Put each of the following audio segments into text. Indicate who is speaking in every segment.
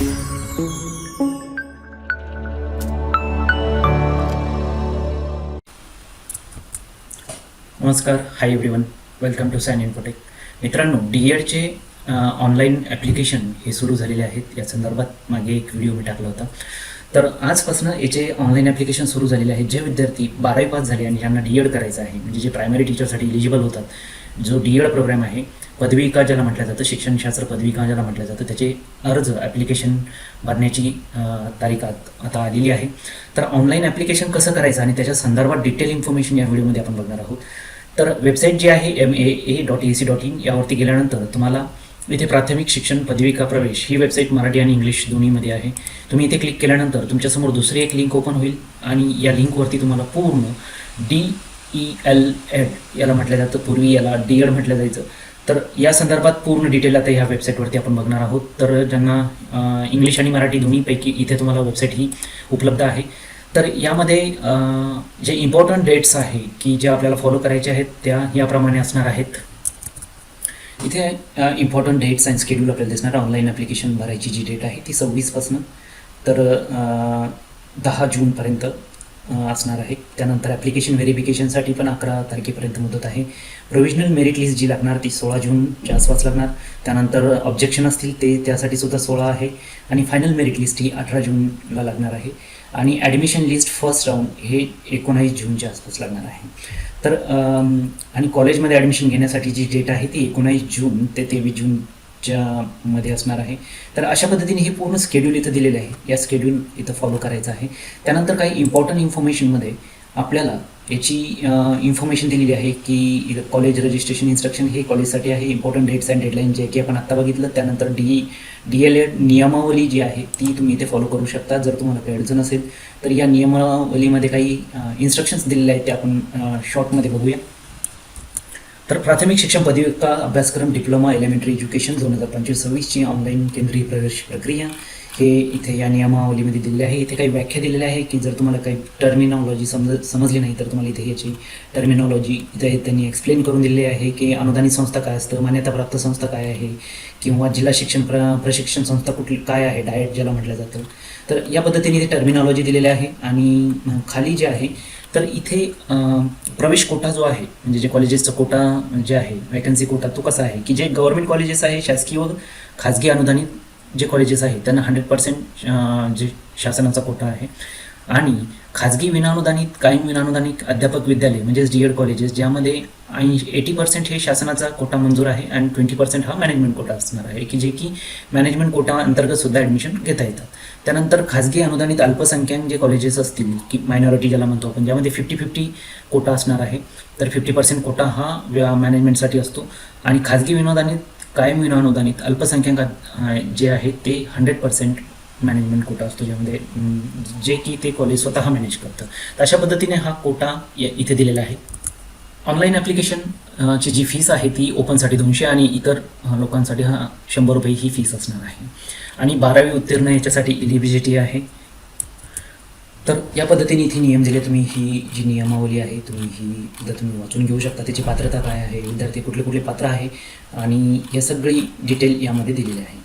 Speaker 1: नमस्कार. Hi everyone welcome to San Infotech मित्रांनो D एडचे ऑनलाईन ॲप्लिकेशन हे सुरू झालेले आहेत. या संदर्भात मागे एक व्हिडिओ मी टाकला होता. तर आजपासून याचे ऑनलाईन ॲप्लिकेशन सुरू झालेले आहेत जे विद्यार्थी बारावी पास झाले आणि ज्यांना डी एड करायचं आहे म्हणजे जे प्रायमरी टीचरसाठी इलिजिबल होतात जो डी एड प्रोग्राम आहे पदविका ज्याला म्हटलं जातं शिक्षणशास्त्र पदविका ज्याला म्हटलं जातं त्याचे अर्ज ॲप्लिकेशन भरण्याची तारीख आता आलेली आहे. तर ऑनलाईन ॲप्लिकेशन कसं करायचं आणि त्याच्या संदर्भात डिटेल इन्फॉर्मेशन या व्हिडिओमध्ये आपण बघणार आहोत. तर वेबसाईट जी आहे M A A dot A C dot in यावरती गेल्यानंतर तुम्हाला इथे प्राथमिक शिक्षण पदविका प्रवेश ही वेबसाईट मराठी आणि इंग्लिश दोन्हीमध्ये आहे. तुम्ही इथे क्लिक केल्यानंतर तुमच्यासमोर दुसरी एक लिंक ओपन होईल आणि या लिंकवरती तुम्हाला पूर्ण डी ई एल एड याला म्हटलं जातं. पूर्वी याला डी एड म्हटलं जायचं. तर या संदर्भात पूर्ण डिटेल आता ह्या वेबसाईटवरती आपण बघणार आहोत. तर ज्यांना इंग्लिश आणि मराठी दोन्हीपैकी इथे तुम्हाला वेबसाईट ही उपलब्ध आहे. तर यामध्ये जे इम्पॉर्टंट डेट्स आहे की ज्या आपल्याला फॉलो करायच्या आहेत त्या याप्रमाणे असणार आहेत. इथे इम्पॉर्टंट डेट्स अँड स्केड्यूल आपल्याला दिसणार ऑनलाईन ॲप्लिकेशन भरायची जी डेट आहे ती सव्वीसपासनं तर दहा जूनपर्यंत असणार आहे. त्यानंतर ॲप्लिकेशन व्हेरिफिकेशनसाठी पण अकरा तारखेपर्यंत मुदत आहे. प्रोव्हिजनल मेरिट लिस्ट जी लागणार ती सोळा जूनच्या आसपास लागणार. त्यानंतर ऑब्जेक्शन असतील ते त्यासाठी सुद्धा सोळा आहे. आणि फायनल मेरिट लिस्ट ही अठरा जूनला लागणार आहे. आणि ॲडमिशन लिस्ट फर्स्ट राऊंड हे एकोणावीस जूनच्या आसपास लागणार आहे. तर आणि कॉलेजमध्ये ॲडमिशन घेण्यासाठी जी डेट आहे ती एकोणावीस जून ते तेवीस जून च्या मध्ये असणार आहे. तर अशा पद्धतीने हे पूर्ण स्केड्यूल इथं दिलेलं आहे. या स्केड्यूल इथं फॉलो करायचं आहे. त्यानंतर काही इम्पॉर्टंट इन्फॉर्मेशनमध्ये आपल्याला याची इन्फॉर्मेशन दिलेली आहे की कॉलेज रजिस्ट्रेशन इन्स्ट्रक्शन हे कॉलेजसाठी आहे. इम्पॉर्टंट डेट्स अँड डेडलाईन जे की आपण आत्ता बघितलं. त्यानंतर डी डी एल एड नियमावली जी आहे ती तुम्ही इथे फॉलो करू शकता. जर तुम्हाला काही अडचण असेल तर या नियमावलीमध्ये काही इन्स्ट्रक्शन्स दिलेले आहेत ते आपण शॉर्टमध्ये बघूया. तर प्राथमिक शिक्षण पदविका अभ्यासक्रम डिप्लोमा एलिमेंटरी एज्युकेशन दोन हजार पंचवीस सव्वीसची ऑनलाईन केंद्रीय प्रवेश प्रक्रिया. हे इथे या नियमावलीमध्ये दिलेले आहे. इथे काही व्याख्या दिलेल्या आहे की जर तुम्हाला काही टर्मिनॉलॉजी समज समजली नाही तर तुम्हाला इथे याची टर्मिनॉलॉजी इथे त्यांनी एक्सप्लेन करून दिलेली आहे की अनुदानित संस्था काय असतं मान्यताप्राप्त संस्था काय आहे किंवा जिल्हा शिक्षण प्र प्रशिक्षण संस्था कुठली काय आहे डायट ज्याला म्हटलं जातं. तर या पद्धतीने इथे टर्मिनॉलॉजी दिलेली आहे आणि खाली जे आहे तर इथे प्रवेश कोटा जो आहे म्हणजे जे कॉलेजेसचा कोटा जे आहे वॅकन्सी कोटा तो कसा आहे? की जे गव्हर्मेंट कॉलेजेस आहे शासकीय व खाजगी अनुदानित जे कॉलेजेस आहेत त्यांना हंड्रेड पर्सेंट जे शासनाचा कोटा आहे. आणि खाजगी विनानुदानित कायम विनानुदानित अध्यापक विद्यालय म्हणजेच डी एड कॉलेजेस ज्यामध्ये ऐंशी एटी पर्सेंट हे शासनाचा कोटा मंजूर आहे आणि ट्वेंटी पर्सेंट हा मॅनेजमेंट कोटा असणार आहे की जे की मॅनेजमेंट कोटा अंतर्गत सुद्धा ॲडमिशन घेता येतात. त्यानंतर खाजगी अनुदानित अल्पसंख्याक जे कॉलेजेस असतील की मायनॉरिटी ज्याला म्हणतो आपण ज्यामध्ये फिफ्टी फिफ्टी कोटा असणार आहे तर फिफ्टी पर्सेंट कोटा हा व्या- मॅनेजमेंटसाठी असतो. आणि खाजगी विनोदानित कायम विनानुदानित अल्पसंख्याक जे आहे ते हंड्रेड पर्सेंट मॅनेजमेंट कोटा असतो ज्यामध्ये जे की ते कॉलेज स्वतः मॅनेज करतं. तर अशा पद्धतीने हा कोटा इथे दिलेला आहे. ऑनलाईन ॲप्लिकेशन ची जी फीस आहे ती ओपनसाठी दोनशे आणि इतर लोकांसाठी हा शंभर रुपये ही फीस असणार आहे. आणि बारावी उत्तीर्ण याच्यासाठी इलिबिलिटी आहे. तर या पद्धतीने इथे नियम दिले. तुम्ही ही जी नियमावली आहे तुम्ही ही जर तुम्ही वाचून घेऊ शकता. त्याची पात्रता काय आहे? विद्यार्थी कुठले कुठले पात्र आहे? आणि हे सगळी डिटेल यामध्ये दिलेली आहे.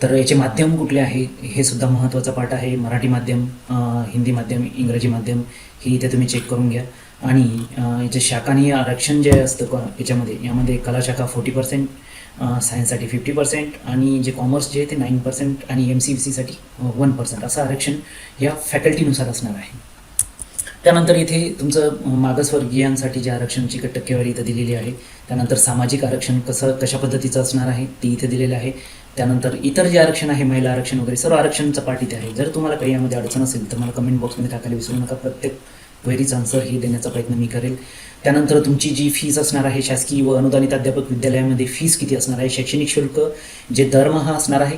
Speaker 1: तर याचे माध्यम कुठले आहे? हे सुद्धा महत्त्वाचा पाठ आहे. मराठी माध्यम हिंदी माध्यम इंग्रजी माध्यम ही इथे तुम्ही चेक करून घ्या. आणि याचे शाखानी आरक्षण जे असतं क याच्यामध्ये यामध्ये कला शाखा फोर्टी पर्सेंट सायन्ससाठी फिफ्टी पर्सेंट आणि जे कॉमर्स जे आहे ते नाईन पर्सेंट आणि एम सी बी सीसाठी वन पर्सेंट असं आरक्षण या फॅकल्टीनुसार असणार आहे. त्यानंतर इथे तुमचं मागसवर्गीयांसाठी मागासवर्गीयांसाठी जे आरक्षणची टक्केवारी इथं दिलेली आहे. त्यानंतर सामाजिक आरक्षण कसं कशा पद्धतीचं असणार आहे ती इथे दिलेलं आहे. त्यानंतर इतर जे आरक्षण आहे महिला आरक्षण वगैरे सर्व आरक्षणचं पाठ आहे. जर तुम्हाला काही यामध्ये अडचण असेल तर मला कमेंट बॉक्समध्ये टाकायला विसरू नका. प्रत्येक क्वेरीचा आन्सर हे देण्याचा प्रयत्न मी करेल. त्यानंतर तुमची जी फीस असणार आहे शासकीय व अनुदानित अध्यापक विद्यालयामध्ये फीस किती असणार आहे शैक्षणिक शुल्क जे दरमहा असणार आहे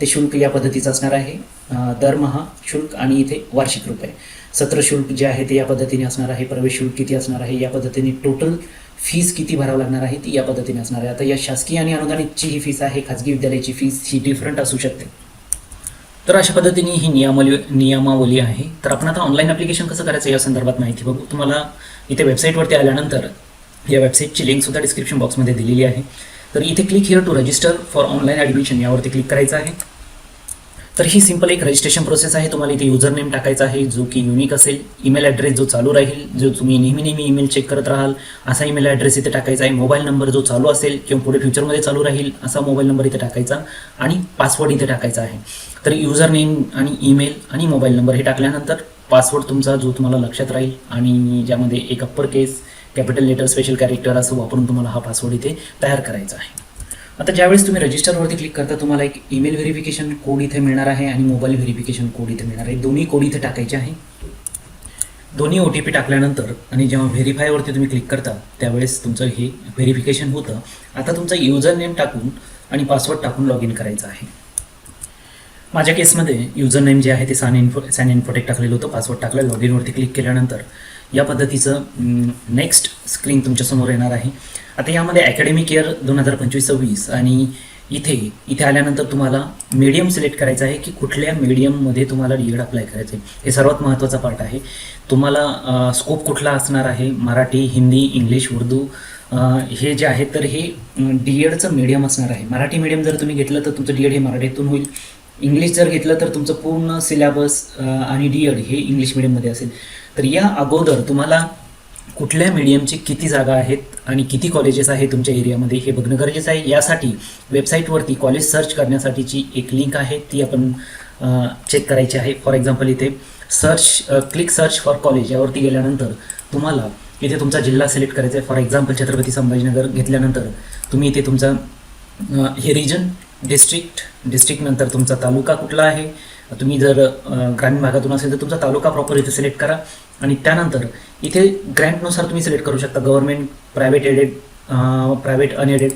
Speaker 1: ते शुल्क या पद्धतीचं असणार आहे. दरमहा शुल्क आणि इथे वार्षिक रुपये. सत्र शुल्क जे आहे ते या पद्धतीने असणार आहे. प्रवेश शुल्क किती असणार आहे या पद्धतीने टोटल फीस किती भरावं लागणार आहे ती या पद्धतीने असणार आहे. आता या शासकीय आणि अनुदानितची ही फीस आहे खाजगी विद्यालयाची फीस ही डिफरंट असू शकते. तर अशा पद्धतीने ही नियमावली नियमावली आहे. तर आपण आता ऑनलाईन ॲप्लिकेशन कसं करायचं या संदर्भात माहिती बघू. तुम्हाला इथे वेबसाईटवरती आल्यानंतर या वेबसाईटची लिंकसुद्धा डिस्क्रिप्शन बॉक्समध्ये दिलेली आहे. तर इथे click here to register for online admission यावरती क्लिक करायचं आहे. तर ही सिंपल एक रजिस्ट्रेशन प्रोसेस आहे. तुम्हाला इथे युजर नेम टाकायचा आहे जो की युनिक असेल. ईमेल ॲड्रेस जो चालू राहील जो तुम्ही नेहमी नेहमी ईमेल चेक करत राहाल असा ईमेल ॲड्रेस इथे टाकायचा आहे. मोबाईल नंबर जो चालू असेल किंवा पुढे फ्युचरमध्ये चालू राहील असा मोबाईल नंबर इथे टाकायचा आणि पासवर्ड इथे टाकायचा आहे. तर युजर नेम आणि ईमेल आणि मोबाईल नंबर हे टाकल्यानंतर पासवर्ड तुमचा जो तुम्हाला लक्षात राहील आणि ज्यामध्ये एक upper case capital letter special character असं वापरून तुम्हाला हा पासवर्ड इथे तयार करायचा आहे. आता ज्यावेळेस तुम्ही रजिस्टरवरती क्लिक करता तुम्हाला एक ईमेल व्हेरिफिकेशन कोड इथे मिळणार आहे आणि मोबाईल व्हेरिफिकेशन कोड इथे मिळणार आहे. दोन्ही कोड इथे टाकायचे आहे. दोन्ही ओ टी पी टाकल्यानंतर आणि जेव्हा व्हेरीफायवरती तुम्ही क्लिक करता त्यावेळेस तुमचं हे व्हेरिफिकेशन होतं. आता तुमचा युजर नेम टाकून आणि पासवर्ड टाकून लॉग इन करायचं आहे. माझ्या केसमध्ये युजर नेम जे आहे ते सॅन इन्फो सॅन इन्फोटेक टाकलेलं होतं. पासवर्ड टाकलं लॉग इनवरती क्लिक केल्यानंतर. या पद्धतीचं नेक्स्ट स्क्रीन तुमच्यासमोर येणार आहे. आता यामध्ये अकॅडमिक इयर दोन हजार पंचवीस सव्वीस आणि इथे इथे आल्यानंतर तुम्हाला मीडियम सिलेक्ट करायचं आहे की कुठल्या मीडियममध्ये तुम्हाला डी एड अप्लाय करायचं आहे. हे सर्वात महत्त्वाचा पार्ट आहे. तुम्हाला स्कोप कुठला असणार आहे? मराठी हिंदी इंग्लिश उर्दू हे जे आहे तर हे डी एडचं मीडियम असणार आहे. मराठी मीडियम जर तुम्ही घेतलं तर तुमचं डी एड हे मराठीतून होईल. इंग्लिश जर घेतलं तर तुमचं पूर्ण सिलॅबस आणि डी एड हे इंग्लिश मिडियममध्ये असेल. तर या अगोदर तुम्हाला कुठल्या मीडियमची किती जागा आहेत आणि किती कॉलेजेस आहे तुमच्या एरियामध्ये हे बघणं गरजेचं आहे. यासाठी वेबसाईटवरती कॉलेज सर्च करण्यासाठीची एक लिंक आहे ती आपण चेक करायची आहे. फॉर एक्झाम्पल इथे search click search for college यावरती गेल्यानंतर तुम्हाला इथे तुमचा जिल्हा सिलेक्ट करायचा आहे. फॉर एक्झाम्पल छत्रपती संभाजीनगर घेतल्यानंतर तुम्ही इथे तुमचा हे रिजन डिस्ट्रिक्ट डिस्ट्रिक्टनंतर तुमचा तालुका कुठला आहे? तुम्ही जर ग्रामीण भागातून असेल तर तुमचा तालुका प्रॉपर इथे सिलेक्ट करा. आणि त्यानंतर इथे ग्रँटनुसार तुम्ही सिलेक्ट करू शकता. Government private aided private unaided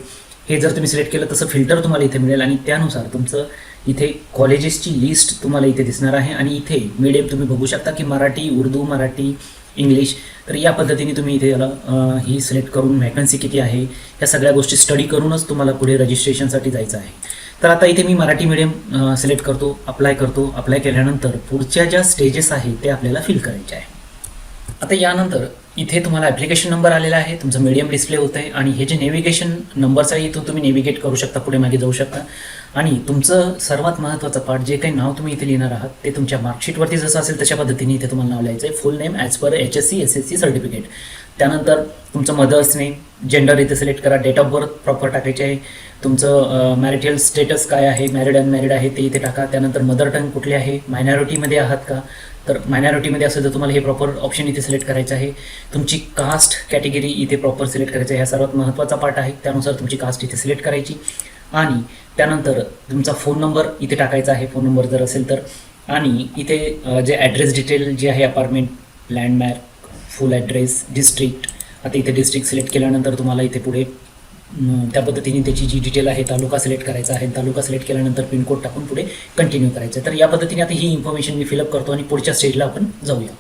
Speaker 1: हे जर तुम्ही सिलेक्ट केलं तसं फिल्टर तुम्हाला इथे मिळेल. आणि त्यानुसार तुमचं इथे कॉलेजेसची लिस्ट तुम्हाला इथे दिसणार आहे. आणि इथे मीडियम तुम्ही बघू शकता की मराठी उर्दू मराठी इंग्लिश तर या पद्धतीने तुम्ही इथे याला ही सिलेक्ट करून व्हॅकन्सी किती आहे या सगळ्या गोष्टी स्टडी करूनच तुम्हाला पुढे रजिस्ट्रेशनसाठी जायचं आहे. तर आता इथे मी मराठी मिडियम सिलेक्ट करतो अप्लाय करतो. अप्लाय केल्यानंतर पुढच्या ज्या स्टेजेस आहेत ते आपल्याला फिल करायचे आहे. आता यानंतर इथे तुम्हाला ॲप्लिकेशन नंबर आलेला आहे तुमचं मीडियम डिस्प्ले होत आहे आणि हे जे नेव्हिगेशन नंबर्स आहे इथून तुम्ही नेव्हिगेट करू शकता पुढे मागे जाऊ शकता. आणि तुमचं सर्वात महत्त्वाचं पार्ट जे काही नाव तुम्ही इथे लिहिणार आहात ते तुमच्या मार्कशीटवरती जसं असेल तशा पद्धतीने इथे तुम्हाला नाव लिहायचं आहे full name as per H S C S S C certificate त्यानंतर तुमचं मदर्स नेम जेंडर इथे सिलेक्ट करा डेट ऑफ बर्थ प्रॉपर टाकायचे आहे. तुमचं मॅरिटल स्टेटस काय आहे मॅरिड अनमॅरिड आहे ते इथे टाका. त्यानंतर मदर टंग कुठली आहे मायनॉरिटीमध्ये आहात का? तर मायनॉरिटीमध्ये असेल तर तुम्हाला हे प्रॉपर ऑप्शन इथे सिलेक्ट करायचं आहे तुमची कास्ट कॅटेगरी इथे प्रॉपर सिलेक्ट करायचं आहे. हा सर्वात महत्त्वाचा पार्ट आहे. त्यानुसार तुमची कास्ट इथे सिलेक्ट करायची. आणि त्यानंतर तुमचा फोन नंबर इथे टाकायचा आहे. फोन नंबर जर असेल तर. आणि इथे जे ॲड्रेस डिटेल जे आहे apartment landmark full address district आता इथे डिस्ट्रिक्ट सिलेक्ट केल्यानंतर तुम्हाला इथे पुढे त्या पद्धतीने त्याची जी डिटेल आहे तालुका सिलेक्ट करायचा आहे. तालुका सिलेक्ट केल्यानंतर पिनकोड टाकून पुढे कंटिन्यू करायचं आहे. तर या पद्धतीने आता ही इन्फॉर्मेशन मी फिलअप करतो आणि पुढच्या स्टेजला आपण जाऊया.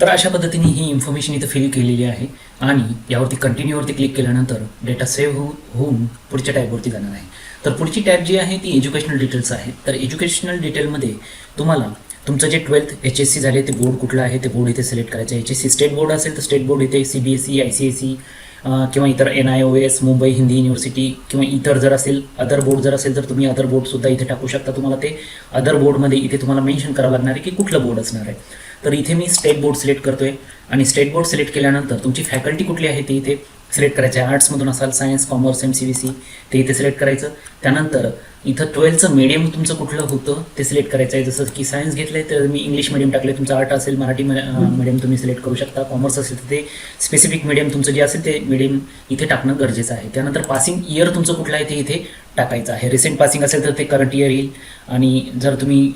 Speaker 1: तर अशा पद्धतीने ही इन्फॉर्मेशन इथं फिल केलेली आहे आणि यावरती कंटिन्यूवरती क्लिक केल्यानंतर डेटा सेव्ह हो होऊन पुढच्या टॅबवरती जाणार आहे. तर पुढची टॅब जी आहे ती एज्युकेशनल डिटेल्स आहे. तर एज्युकेशनल डिटेलमध्ये तुम्हाला तुमचं जे ट्वेल्थ एच एस सी झाले ते बोर्ड कुठलं आहे? ते बोर्ड इथे सिलेक्ट करायचं H S C state board असेल तर स्टेट बोर्ड इथे C B S C I C S C किंवा इतर N I O S Mumbai Hindi university किंवा इतर जर असेल अदर बोर्ड जर असेल तर तुम्ही अदर बोर्डसुद्धा इथे टाकू शकता. तुम्हाला ते अदर बोर्डमध्ये इथे तुम्हाला मेन्शन करावं लागणार आहे की कुठलं बोर्ड असणार आहे. तर इथे मी स्टेट बोर्ड सिलेक्ट करतो आहे आणि स्टेट बोर्ड सिलेक्ट केल्यानंतर तुमची फॅकल्टी कुठली आहे? ते इथे सिलेक्ट करायचं. आहे आर्ट्समधून असाल science commerce M C B C ते इथे सिलेक्ट करायचं. त्यानंतर इथं ट्वेल्थचं मीडियम तुमचं कुठलं होतं ते सिलेक्ट करायचं आहे जसं की सायन्स घेतलं आहे तर मी इंग्लिश मीडियम टाकले तुमचं आर्ट असेल मराठी मीडियम तुम्ही सिलेक्ट करू शकता. कॉमर्स असेल तर ते स्पेसिफिक मीडियम तुमचं जे असेल ते मीडियम इथे टाकणं गरजेचं आहे. त्यानंतर पासिंग इयर तुमचं कुठलं आहे ते इथे टाकायचं आहे. रिसेंट पासिंग असेल तर ते करंट इयर येईल. आणि जर तुम्ही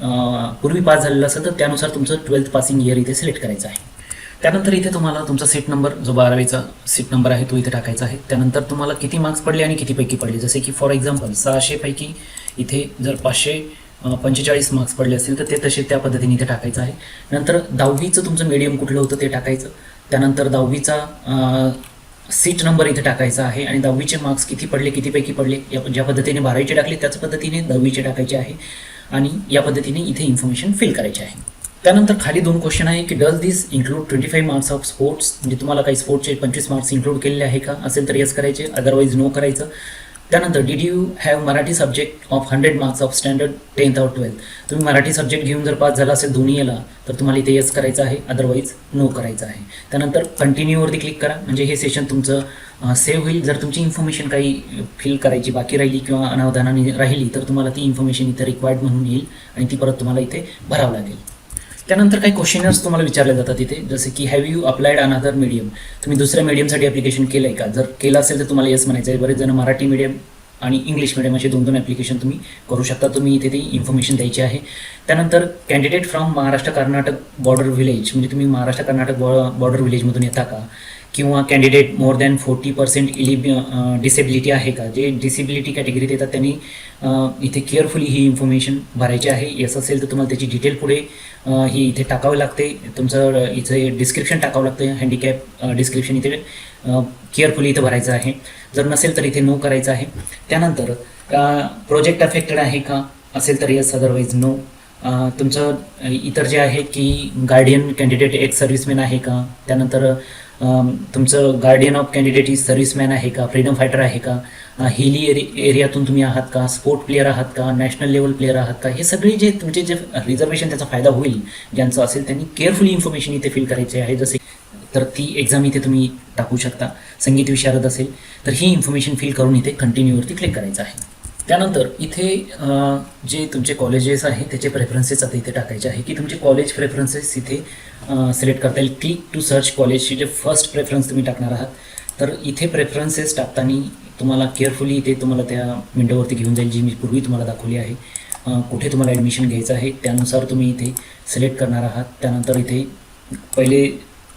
Speaker 1: पूर्वी पास झालेलं असेल तर त्यानुसार तुमचं ट्वेल्थ पासिंग इयर इथे सिलेक्ट करायचं आहे. त्यानंतर इथे तुम्हाला तुमचा सीट नंबर जो बारावीचा सीट नंबर आहे तो इथे टाकायचा आहे. त्यानंतर तुम्हाला किती मार्क्स पडले आणि कितीपैकी पडले? जसे की फॉर एक्झाम्पल सहाशेपैकी इथे जर पाचशे पंचेचाळीस मार्क्स पडले असतील तर ते तसे त्या पद्धतीने इथे टाकायचं आहे. नंतर दहावीचं तुमचं मीडियम कुठलं होतं ते टाकायचं. त्यानंतर दहावीचा सीट नंबर इथे टाकायचा आहे आणि दहावीचे मार्क्स किती पडले कितीपैकी पडले या ज्या पद्धतीने बारावीचे टाकले त्याच पद्धतीने दहावीचे टाकायचे आहे. आणि या पद्धतीने इथे इन्फॉर्मेशन फिल करायची आहे. त्यानंतर खाली दोन क्वेश्चन आहे की does this include twenty five marks of sports म्हणजे तुम्हाला काही स्पोर्ट्सचे पंचवीस मार्क्स इन्क्लूड केलेले आहे का? असेल तर येस करायचे अदरवाईज नो करायचं. त्यानंतर did you have Marathi subject of hundred marks of standard tenth of twelfth तुम्ही मराठी सब्जेक्ट घेऊन जर पास झाला असेल दोन्ही याला तर तुम्हाला इथे येस करायचं आहे अदरवाईज नो करायचं आहे. त्यानंतर कंटिन्यूवरती क्लिक करा. म्हणजे हे सेशन तुमचं सेव्ह होईल. जर तुमची इन्फॉर्मेशन काही फिल करायची बाकी राहिली किंवा अनावधानाने राहिली तर तुम्हाला ती इन्फॉर्मेशन इथे रिक्वायर्ड म्हणून येईल आणि ती परत तुम्हाला इथे भरावं लागेल. त्यानंतर काही क्वेश्चनर्स तुम्हाला विचारले जातात तिथे. जसे की have you applied another medium तुम्ही दुसऱ्या मीडियमसाठी ॲप्लिकेशन केलं आहे का? जर केलं असेल तर तुम्हाला येस म्हणायचं आहे. बरेच जण मराठी मीडियम आणि इंग्लिश मिडियम असे दोन दोन ॲप्लिकेशन तुम्ही करू शकता. तुम्ही इथे ती इन्फॉर्मेशन द्यायची आहे. त्यानंतर candidate from Maharashtra Karnataka border village म्हणजे तुम्ही महाराष्ट्र कर्नाटक बॉ बॉर्डर विलेजमधून येता का? किंवा candidate more than forty percent इलिबि disability आहे का? जे डिसेबिलिटी कॅटेगरीत येतात त्यांनी इथे केअरफुली ही इन्फॉर्मेशन भरायची आहे. येस असेल तर तुम्हाला त्याची डिटेल पुढे ही इथे टाकावी लागते. तुमचं इथे डिस्क्रिप्शन टाकावं लागतं. हँडिकॅप डिस्क्रिप्शन इथे केअरफुली इथे भरायचं आहे. जर नसेल तर इथे नो करायचं आहे. त्यानंतर प्रोजेक्ट अफेक्टेड आहे का? असेल तर येस अदरवाईज नो तुमचं इतर जे आहे की गार्डियन कॅन्डिडेट एक सर्व्हिसमॅन आहे का? त्यानंतर तुमचं गार्डियन ऑफ कॅन्डिडेट ही सर्व्हिसमॅन आहे का? फ्रीडम फायटर आहे का? हिली एरि एरियातून तुम्ही आहात का? स्पोर्ट प्लेअर आहात का? नॅशनल लेवल प्लेअर आहात का? हे सगळे जे तुमचे जे रिझर्वेशन त्याचा फायदा होईल ज्यांचं असेल त्यांनी केअरफुली इन्फॉर्मेशन इथे फिल करायचे आहे. जसे तर ती एक्झाम इथे तुम्ही टाकू शकता. संगीत विशारद असेल तर ही इन्फॉर्मेशन फिल करून इथे कंटिन्यूवरती क्लिक करायचं आहे. त्यानंतर इथे जे तुमचे कॉलेजेस आहे त्याचे प्रेफरन्सेस आता इथे टाकायचे आहे की तुमचे कॉलेज प्रेफरन्सेस इथे सिलेक्ट करता येईल. क्लिक टू सर्च कॉलेजचे जे फर्स्ट प्रेफरन्स तुम्ही टाकणार आहात तर इथे प्रेफरन्सेस टाकताना तुम्हाला केअरफुली इथे तुम्हाला त्या विंडोवरती घेऊन जाईल जी मी पूर्वी तुम्हाला दाखवली आहे. कुठे तुम्हाला ॲडमिशन घ्यायचं आहे त्यानुसार तुम्ही इथे सिलेक्ट करणार आहात. त्यानंतर इथे पहिले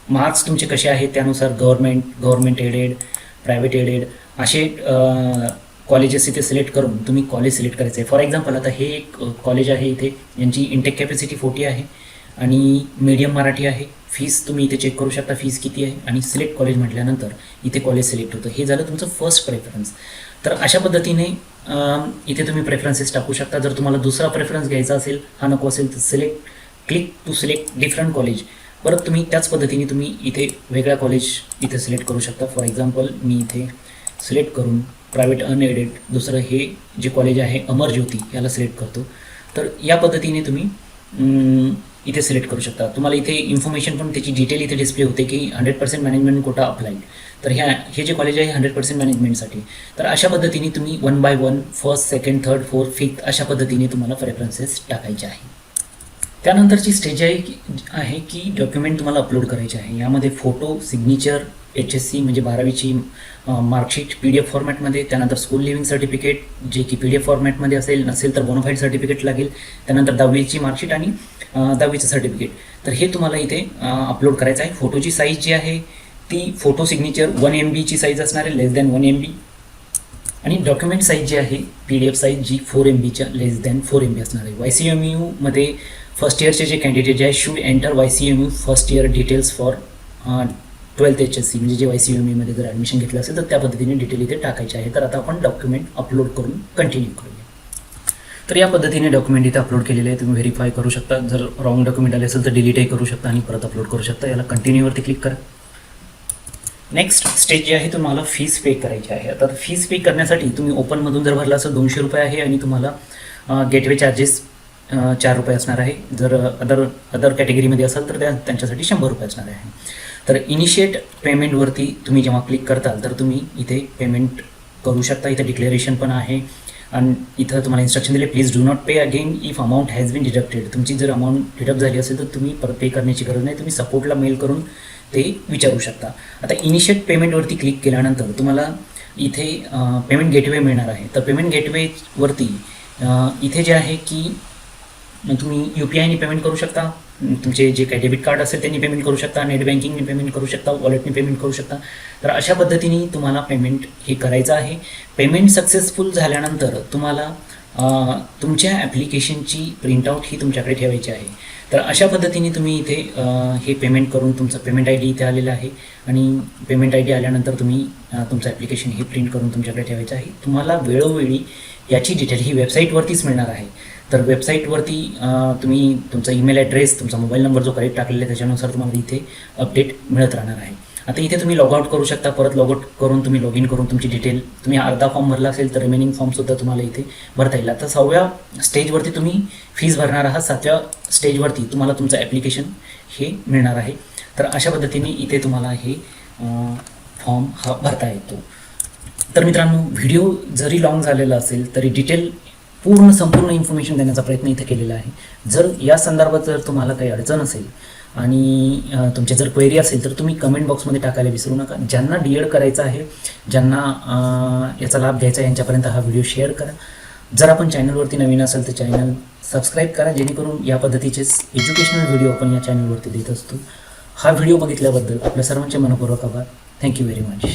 Speaker 1: मार्क्स तुमचे कसे आहेत त्यानुसार government government aided private aided असे कॉलेजेस इथे सिलेक्ट करून तुम्ही कॉलेज सिलेक्ट करायचं आहे. फॉर एक्झाम्पल आता हे एक कॉलेज आहे इथे यांची इंटेक कॅपॅसिटी फोर्टी आहे आणि मीडियम मराठी आहे. फीस तुम्ही इथे चेक करू शकता फीस किती आहे आणि सिलेक्ट कॉलेज म्हटल्यानंतर इथे कॉलेज सिलेक्ट होतं. हे झालं तुमचं फर्स्ट प्रेफरन्स तर अशा पद्धतीने इथे तुम्ही प्रेफरन्सेस टाकू शकता. जर तुम्हाला दुसरा प्रेफरन्स घ्यायचा असेल हा नको असेल तर select click to select different college परत तुम्ही त्याच पद्धतीने तुम्ही इथे वेगळ्या कॉलेज इथे सिलेक्ट करू शकता. फॉर एक्झाम्पल मी इथे सिलेक्ट करून प्रायव्हेट अनएडेड दुसरं हे जे कॉलेज आहे अमर ज्योती याला सिलेक्ट करतो. तर या पद्धतीने तुम्ही इथे सिलेक्ट करू शकता. तुम्हाला इथे इन्फॉर्मेशन पण त्याची डिटेल इथे डिस्प्ले होते की hundred percent management quota applied तर ह्या हे जे कॉलेज आहे हंड्रेड पर्सेंट मॅनेजमेंटसाठी तर अशा पद्धतीने तुम्ही one by one first second third fourth fifth अशा पद्धतीने तुम्हाला प्रेफरन्सेस टाकायचे आहे. त्यानंतरची स्टेज आहे की आहे की डॉक्युमेंट तुम्हाला अपलोड करायचे आहे. यामध्ये photo signature H S C म्हणजे बारावीची मार्कशीट पी डी एफ फॉर्मॅटमध्ये त्यानंतर स्कूल लिव्हिंग सर्टिफिकेट जे की पी डी एफ फॉर्मॅटमध्ये असेल नसेल तर बोनोफाईड सर्टिफिकेट लागेल. त्यानंतर दहावीची मार्कशीट आणि दहावीचं सर्टिफिकेट तर हे तुम्हाला इथे अपलोड करायचं आहे. फोटोची साईज जी आहे ती फोटो सिग्नेचर वन एम बीची साईज असणार आहे less than one M B आणि डॉक्युमेंट साईज जी आहे पी डी एफ साईज जी फोर एम बीच्या less than four M B असणार आहे. वाय सी एम यूमध्ये फर्स्ट इयरचे जे कॅन्डिडेट जे आहे should enter Y C M U first year details for twelfth H S C म्हणजे जे वाय सी एम यूमध्ये जर ॲडमिशन घेतलं असेल तर त्या पद्धतीने डिटेल इथे टाकायचे आहे. तर आता आपण डॉक्युमेंट अपलोड करून कंटिन्यू करूया. तर या पद्धतीने डॉक्युमेंट इथे अपलोड केलेले आहे. तुम्ही व्हेरीफाय करू शकता. जर रॉंग डॉक्युमेंट आले असेल तर डिलीटही करू शकता आणि परत अपलोड करू शकता. याला कंटिन्यूवरती क्लिक करा. नेक्स्ट स्टेज जी आहे तुम्हाला फीस पे करायची आहे. आता फीस पे करण्यासाठी तुम्ही ओपनमधून जर भरला असेल दोनशे रुपये आहे आणि तुम्हाला गेटवे चार्जेस चार रुपये असणार आहे. जर अदर अदर कॅटेगरीमध्ये असाल तर त्या त्यांच्यासाठी शंभर रुपये असणार आहे. तर इनिशिएट पेमेंटवरती तुम्ही जेव्हा क्लिक करताल तर तुम्ही इथे पेमेंट करू शकता. इथे डिक्लेरेशन पण आहे. आणि इथं तुम्हाला इन्स्ट्रक्शन दिले please do not pay again if amount has been deducted तुमची जर अमाऊंट डिडक्ट झाली असेल तर तुम्ही परत पे करण्याची गरज नाही. तुम्ही सपोर्टला मेल करून ते विचारू शकता. आता इनिशिएट पेमेंटवरती क्लिक केल्यानंतर तुम्हाला इथे पेमेंट गेटवे मिळणार आहे. तर पेमेंट गेटवेवरती इथे जे आहे की तुम्ही यू पी आयने पेमेंट करू शकता. तुमचे जे काही डेबिट कार्ड असेल त्यांनी पेमेंट करू शकता. नेट बँकिंगने पेमेंट करू शकता. वॉलेटने पेमेंट करू शकता. तर अशा पद्धतीने तुम्हाला पेमेंट हे करायचं आहे. पेमेंट सक्सेसफुल झाल्यानंतर तुम्हाला तुमच्या ॲप्लिकेशनची प्रिंटआउट ही तुमच्याकडे ठेवायची आहे. तर अशा पद्धतीने तुम्ही इथे हे पेमेंट करून तुमचं पेमेंट आय डी इथे आलेलं आहे. आणि पेमेंट आय डी आल्यानंतर तुम्ही तुमचं ॲप्लिकेशन हे प्रिंट करून तुमच्याकडे ठेवायचं आहे. तुम्हाला वेळोवेळी याची डिटेल ही वेबसाईटवरतीच मिळणार आहे. तर वेबसाईटवरती तुम्ही तुमचा ईमेल ॲड्रेस तुमचा मोबाईल नंबर जो करेक्ट टाकलेला आहे त्याच्यानुसार तुम्हाला इथे अपडेट मिळत राहणार आहे. आता इथे तुम्ही लॉग आउट करू शकता परत लॉग आउट करून तुम्ही लॉग इन करून तुमची डिटेल तुम्ही अर्धा फॉर्म भरला असेल तर रिमेनिंग फॉर्मसुद्धा तुम्हाला इथे भरता येईल. आता सहाव्या स्टेजवरती तुम्ही फीज भरणार आहात सातव्या स्टेजवरती तुम्हाला तुमचं ॲप्लिकेशन हे मिळणार आहे. तर अशा पद्धतीने इथे तुम्हाला हे फॉर्म हा भरता येतो. तर मित्रांनो व्हिडिओ जरी लॉंग झालेला असेल तरी डिटेल पूर्ण संपूर्ण इन्फॉर्मेशन देण्याचा प्रयत्न इथे केलेला आहे. जर या संदर्भात जर तुम्हाला काही अडचण असेल आणि तुमच्या जर क्वेरी असेल तर तुम्ही कमेंट बॉक्समध्ये टाकायला विसरू नका. ज्यांना डी एड करायचं आहे ज्यांना याचा लाभ घ्यायचा आहे यांच्यापर्यंत हा व्हिडिओ शेअर करा. जर आपण चॅनलवरती नवीन असेल तर चॅनल सबस्क्राईब करा जेणेकरून या पद्धतीचेच एज्युकेशनल व्हिडिओ आपण या चॅनलवरती देत असतो. हा व्हिडिओ बघितल्याबद्दल आपल्या सर्वांचे मनपूर्वक आभार. Thank you very much